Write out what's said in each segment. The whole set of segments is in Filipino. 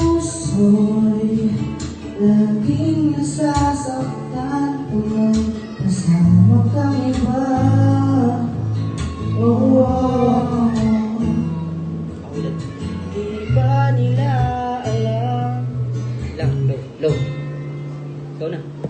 puso'y laging nasasaktan tuloy kasama kang iba. Oh, oh, ba nila alam? Lang, low, low. Ikaw na.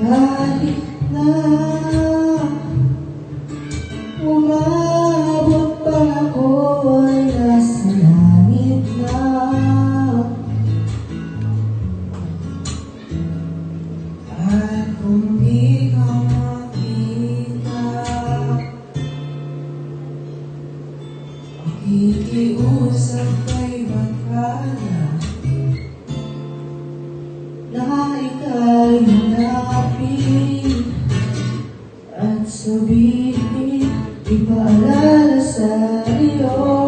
Kahit na Umabot pa ako'y nasa na At kung di ka makita Pakikiusap kay Bakala sabihin Ipaalala sa iyo